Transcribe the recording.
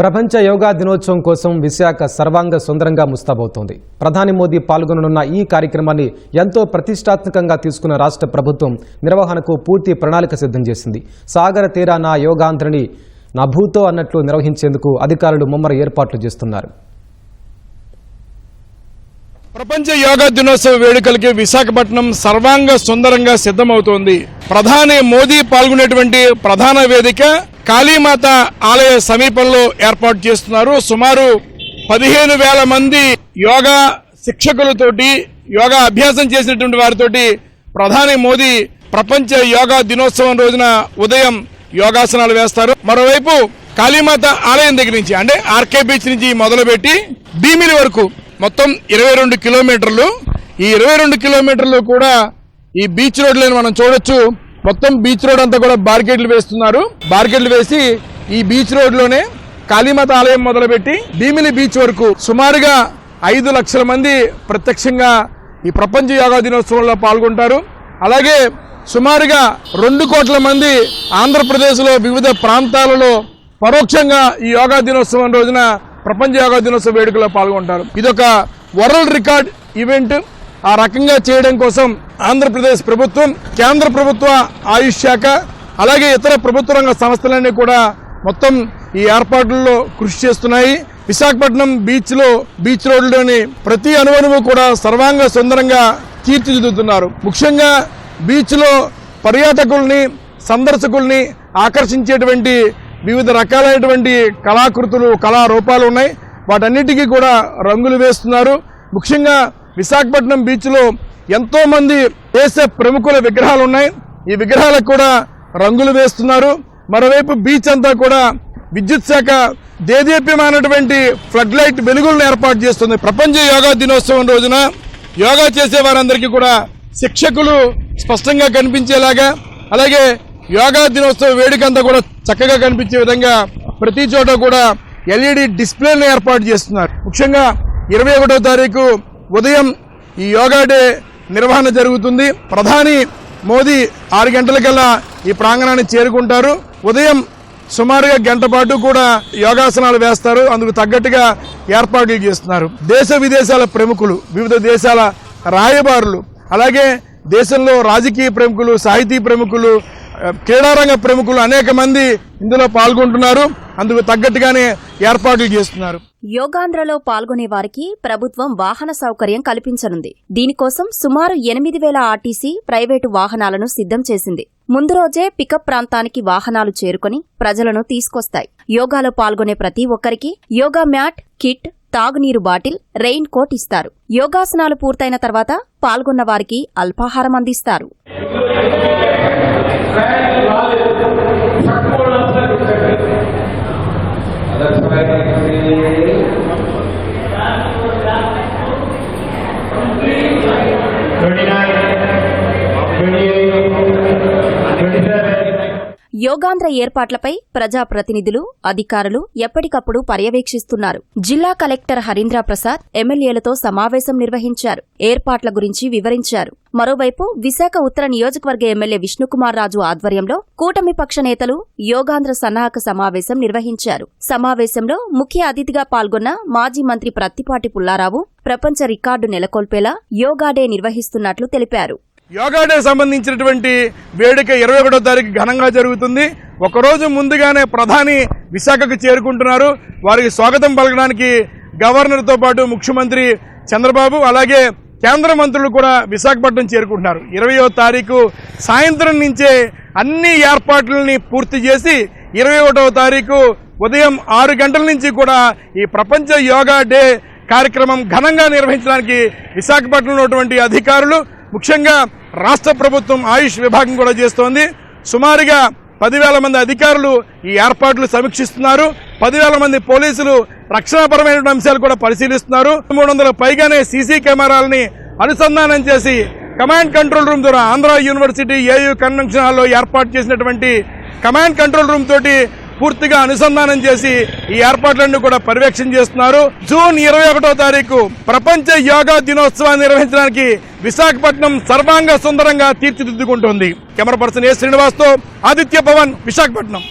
ప్రపంచ యోగా దినోత్సవం కోసం విశాఖ సర్వాంగ సుందరంగా ముస్తాబవుతోంది. ప్రధాని మోదీ పాల్గొననున్న ఈ కార్యక్రమాన్ని ఎంతో ప్రతిష్టాత్మకంగా తీసుకున్న రాష్ట్ర ప్రభుత్వం నిర్వహణకు పూర్తి ప్రణాళిక సిద్ధం చేసింది. సాగర తీరాన యోగాంధ్రని నా భూతో అన్నట్లు నిర్వహించేందుకు అధికారులు ముమ్మర ఏర్పాట్లు చేస్తున్నారు. ప్రపంచ యోగా దినోత్సవ వేడుకలకి విశాఖపట్నం సర్వాంగ సుందరంగా సిద్ధమవుతోంది. ప్రధాని మోదీ పాల్గొనేటువంటి ప్రధాన వేదిక కాళీమాత ఆలయ సమీపంలో ఏర్పాటు చేస్తున్నారు. సుమారు పదిహేను వేల మంది యోగా శిక్షకులతోటి యోగా అభ్యాసం చేసినటువంటి వారితోటి ప్రధాని మోదీ ప్రపంచ యోగా దినోత్సవం రోజున ఉదయం యోగాసనాలు వేస్తారు. మరోవైపు కాళీమాత ఆలయం దగ్గర నుంచి అంటే ఆర్కే బీచ్ నుంచి మొదలుపెట్టి భీమిలి వరకు మొత్తం ఇరవై రెండు కిలోమీటర్లు. ఈ ఇరవై రెండు కిలోమీటర్లు కూడా ఈ బీచ్ రోడ్లను మనం చూడొచ్చు. మొత్తం బీచ్ రోడ్ అంతా కూడా బార్కెట్లు వేస్తున్నారు. బార్కెట్లు వేసి ఈ బీచ్ రోడ్లోనే కాళీమాత ఆలయం మొదలుపెట్టి భీమిలి బీచ్ వరకు సుమారుగా ఐదు లక్షల మంది ప్రత్యక్షంగా ఈ ప్రపంచ యోగా దినోత్సవంలో పాల్గొంటారు. అలాగే సుమారుగా రెండు కోట్ల మంది ఆంధ్రప్రదేశ్లో వివిధ ప్రాంతాలలో పరోక్షంగా ఈ యోగా దినోత్సవం రోజున ప్రపంచ యోగా దినోత్సవ వేడుకలో పాల్గొంటారు. ఇదొక వరల్డ్ రికార్డ్ ఈవెంట్. ఆ రకంగా చేయడం కోసం ఆంధ్రప్రదేశ్ ప్రభుత్వం కేంద్ర ప్రభుత్వ ఆయుష్ శాఖ అలాగే ఇతర ప్రభుత్వ రంగ సంస్థలన్నీ కూడా మొత్తం ఈ ఏర్పాట్లలో కృషి చేస్తున్నాయి. విశాఖపట్నం బీచ్లో బీచ్ రోడ్లోని ప్రతి అనువనువు కూడా సర్వాంగ సుందరంగా తీర్చిదిద్దుతున్నారు. ముఖ్యంగా బీచ్లో పర్యాటకుల్ని సందర్శకుల్ని ఆకర్షించేటువంటి వివిధ రకాలైనటువంటి కళాకృతులు కళారూపాలు ఉన్నాయి. వాటన్నిటికీ కూడా రంగులు వేస్తున్నారు. ముఖ్యంగా విశాఖపట్నం బీచ్లో ఎంతో మంది దేశ ప్రముఖుల విగ్రహాలు ఉన్నాయి. ఈ విగ్రహాలకు కూడా రంగులు వేస్తున్నారు. మరోవైపు బీచ్ అంతా కూడా విద్యుత్ శాఖ దేదీప్యమైనటువంటి ఫ్లడ్ లైట్ వెలుగులను ఏర్పాటు చేస్తుంది. ప్రపంచ యోగా దినోత్సవం రోజున యోగా చేసే వారందరికీ కూడా శిక్షకులు స్పష్టంగా కనిపించేలాగా అలాగే యోగా దినోత్సవ వేడుక అంతా కూడా చక్కగా కనిపించే విధంగా ప్రతి చోట కూడా ఎల్ఈడి డిస్ప్లేలను ఏర్పాటు చేస్తున్నారు. ముఖ్యంగా ఇరవై ఒకటో తారీఖు ఉదయం ఈ యోగా డే నిర్వహణ జరుగుతుంది. ప్రధాని మోదీ ఆరు గంటలకల్లా ఈ ప్రాంగణాన్ని చేరుకుంటారు. ఉదయం సుమారుగా గంట పాటు కూడా యోగాసనాలు వేస్తారు. అందుకు తగ్గట్టుగా ఏర్పాట్లు చేస్తున్నారు. దేశ విదేశాల ప్రముఖులు వివిధ దేశాల రాయబారులు అలాగే దేశంలో రాజకీయ ప్రముఖులు సాహితీ ప్రముఖులు క్రీడారంగ ప్రముఖులు అనేక మంది ఇందులో పాల్గొంటున్నారు. అందుకు తగ్గట్టుగానే ఏర్పాట్లు చేస్తున్నారు. యోగాంధ్రలో పాల్గొనే వారికి ప్రభుత్వం వాహన సౌకర్యం కల్పించనుంది. దీనికోసం సుమారు ఎనిమిది వేల ఆర్టీసీ ప్రైవేటు వాహనాలను సిద్ధం చేసింది. ముందు రోజే పికప్ ప్రాంతానికి వాహనాలు చేరుకొని ప్రజలను తీసుకొస్తాయి. యోగాలో పాల్గొనే ప్రతి ఒక్కరికి యోగా మ్యాట్ కిట్ తాగునీరు బాటిల్ రెయిన్ కోట్ ఇస్తారు. యోగాసనాలు పూర్తయిన తర్వాత పాల్గొన్న వారికి అల్పాహారం అందిస్తారు. Amen. యోగాంధ్ర ఏర్పాట్లపై ప్రజాప్రతినిధులు అధికారులు ఎప్పటికప్పుడు పర్యవేక్షిస్తున్నారు. జిల్లా కలెక్టర్ హరీంద్ర ప్రసాద్ ఎమ్మెల్యేలతో సమావేశం నిర్వహించారు. ఏర్పాట్ల గురించి వివరించారు. మరోవైపు విశాఖ ఉత్తర నియోజకవర్గ ఎమ్మెల్యే విష్ణుకుమార్ రాజు ఆధ్వర్యంలో కూటమి పక్ష నేతలు యోగాంధ్ర సన్నాహక సమావేశం నిర్వహించారు. సమావేశంలో ముఖ్య అతిథిగా పాల్గొన్న మాజీ మంత్రి ప్రత్తిపాటి పుల్లారావు ప్రపంచ రికార్డు నెలకొల్పేలా యోగా డే నిర్వహిస్తున్నట్లు తెలిపారు. యోగా డే సంబంధించినటువంటి వేడుక ఇరవై ఒకటో తారీఖు ఘనంగా జరుగుతుంది. ఒకరోజు ముందుగానే ప్రధాని విశాఖకు చేరుకుంటున్నారు. వారికి స్వాగతం పలకడానికి గవర్నర్తో పాటు ముఖ్యమంత్రి చంద్రబాబు అలాగే కేంద్ర మంత్రులు కూడా విశాఖపట్నం చేరుకుంటున్నారు. ఇరవయో తారీఖు సాయంత్రం నుంచే అన్ని ఏర్పాట్లని పూర్తి చేసి ఇరవై ఒకటవ తారీఖు ఉదయం ఆరు గంటల నుంచి కూడా ఈ ప్రపంచ యోగా డే కార్యక్రమం ఘనంగా నిర్వహించడానికి విశాఖపట్నంలో ఉన్నటువంటి అధికారులు ముఖ్యంగా రాష్ట్ర ప్రభుత్వం ఆయుష్ విభాగం కూడా చేస్తోంది. సుమారుగా పదివేల మంది అధికారులు ఈ ఏర్పాట్లు సమీక్షిస్తున్నారు. పదివేల మంది పోలీసులు రక్షణపరమైన అంశాలు కూడా పరిశీలిస్తున్నారు. మూడు వందల పైగానే సీసీ కెమెరాలని అనుసంధానం చేసి కమాండ్ కంట్రోల్ రూమ్ ద్వారా ఆంధ్ర యూనివర్సిటీ ఏయూ కన్వెన్షన్ హాల్లో ఏర్పాటు చేసినటువంటి కమాండ్ కంట్రోల్ రూమ్ తోటి పూర్తిగా అనుసంధానం చేసి ఈ ఏర్పాట్లన్నీ కూడా పర్యవేక్షణ చేస్తున్నారు. జూన్ ఇరవై ఒకటో తారీఖు ప్రపంచ యోగా దినోత్సవాన్ని నిర్వహించడానికి విశాఖపట్నం సర్వాంగ సుందరంగా తీర్చిదిద్దుకుంటోంది. కెమెరా పర్సన్ ఏ శ్రీనివాస్తో ఆదిత్య పవన్ విశాఖపట్నం.